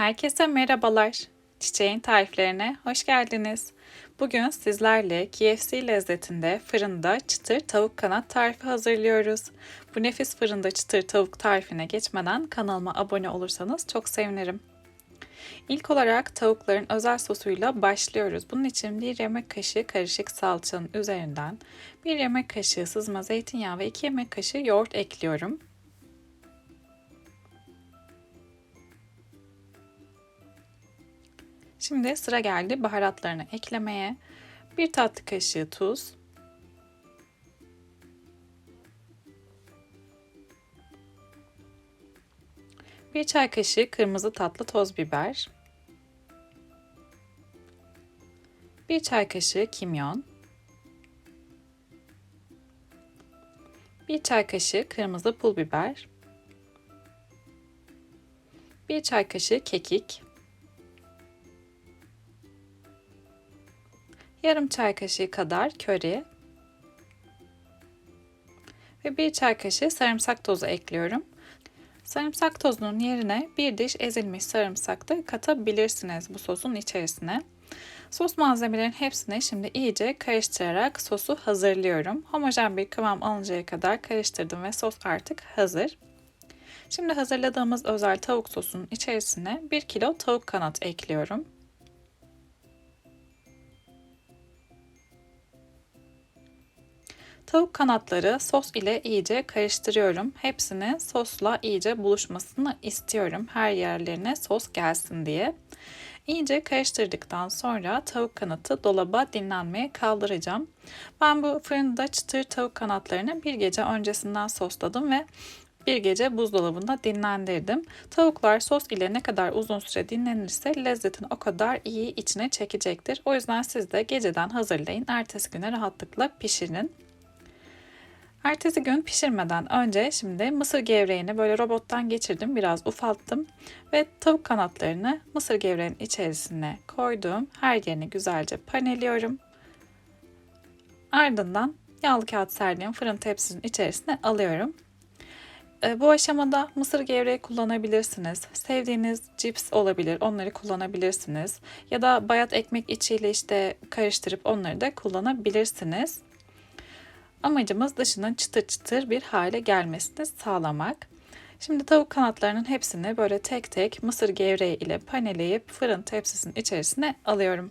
Herkese merhabalar. Çiçeğin tariflerine hoş geldiniz. Bugün sizlerle KFC lezzetinde fırında çıtır tavuk kanat tarifi hazırlıyoruz. Bu nefis fırında çıtır tavuk tarifine geçmeden kanalıma abone olursanız çok sevinirim. İlk olarak tavukların özel sosuyla başlıyoruz. Bunun için bir yemek kaşığı karışık salçanın üzerinden bir yemek kaşığı sızma zeytinyağı ve iki yemek kaşığı yoğurt ekliyorum. Şimdi sıra geldi baharatlarını eklemeye. Bir tatlı kaşığı tuz. Bir çay kaşığı kırmızı tatlı toz biber. Bir çay kaşığı kimyon. Bir çay kaşığı kırmızı pul biber. Bir çay kaşığı kekik. Yarım çay kaşığı kadar köri ve bir çay kaşığı sarımsak tozu ekliyorum. Sarımsak tozunun yerine bir diş ezilmiş sarımsak da katabilirsiniz bu sosun içerisine. Sos malzemelerin hepsini şimdi iyice karıştırarak sosu hazırlıyorum. Homojen bir kıvam alıncaya kadar karıştırdım ve sos artık hazır. Şimdi hazırladığımız özel tavuk sosunun içerisine 1 kilo tavuk kanat ekliyorum. Tavuk kanatları sos ile iyice karıştırıyorum. Hepsini sosla iyice buluşmasını istiyorum. Her yerlerine sos gelsin diye. İyice karıştırdıktan sonra tavuk kanatı dolaba dinlenmeye kaldıracağım. Ben bu fırında çıtır tavuk kanatlarını bir gece öncesinden sosladım ve bir gece buzdolabında dinlendirdim. Tavuklar sos ile ne kadar uzun süre dinlenirse lezzetin o kadar iyi içine çekecektir. O yüzden siz de geceden hazırlayın. Ertesi güne rahatlıkla pişirin. Ertesi gün pişirmeden önce şimdi mısır gevreğini böyle robottan geçirdim. Biraz ufalttım ve tavuk kanatlarını mısır gevreğinin içerisine koydum. Her yerini güzelce paneliyorum. Ardından yağlı kağıt serdiğim fırın tepsisinin içerisine alıyorum. Ee, bu aşamada mısır gevreği kullanabilirsiniz. Sevdiğiniz cips olabilir, onları kullanabilirsiniz. Ya da bayat ekmek içiyle işte karıştırıp onları da kullanabilirsiniz. Amacımız dışının çıtır çıtır bir hale gelmesini sağlamak. Şimdi tavuk kanatlarının hepsini böyle tek tek mısır gevreği ile paneleyip fırın tepsisinin içerisine alıyorum.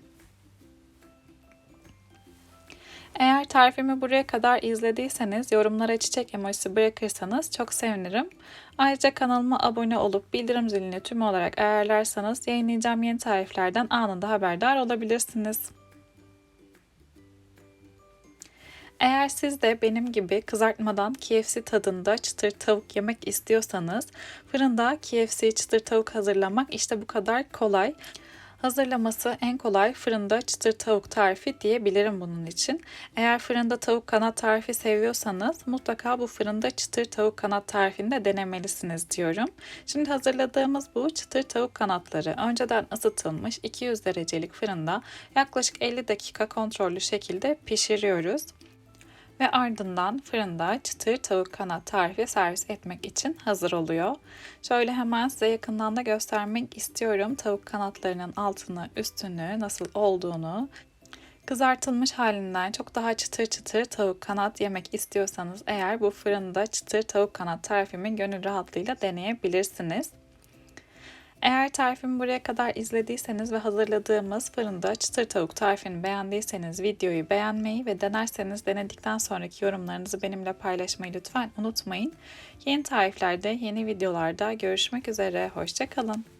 Eğer tarifimi buraya kadar izlediyseniz yorumlara çiçek emojisi bırakırsanız çok sevinirim. Ayrıca kanalıma abone olup bildirim zilini tüm olarak ayarlarsanız yayınlayacağım yeni tariflerden anında haberdar olabilirsiniz. Eğer siz de benim gibi kızartmadan KFC tadında çıtır tavuk yemek istiyorsanız fırında KFC çıtır tavuk hazırlamak işte bu kadar kolay. Hazırlaması en kolay fırında çıtır tavuk tarifi diyebilirim bunun için. Eğer fırında tavuk kanat tarifi seviyorsanız mutlaka bu fırında çıtır tavuk kanat tarifini de denemelisiniz diyorum. Şimdi hazırladığımız bu çıtır tavuk kanatları önceden ısıtılmış 200 derecelik fırında yaklaşık 50 dakika kontrollü şekilde pişiriyoruz ve ardından fırında çıtır tavuk kanat tarifi servis etmek için hazır oluyor. Şöyle hemen size yakından da göstermek istiyorum tavuk kanatlarının altını, üstünü nasıl olduğunu. Kızartılmış halinden çok daha çıtır çıtır tavuk kanat yemek istiyorsanız eğer bu fırında çıtır tavuk kanat tarifimi gönül rahatlığıyla deneyebilirsiniz. Eğer tarifimi buraya kadar izlediyseniz ve hazırladığımız fırında çıtır tavuk tarifini beğendiyseniz videoyu beğenmeyi ve denerseniz denedikten sonraki yorumlarınızı benimle paylaşmayı lütfen unutmayın. Yeni tariflerde, yeni videolarda görüşmek üzere. Hoşçakalın.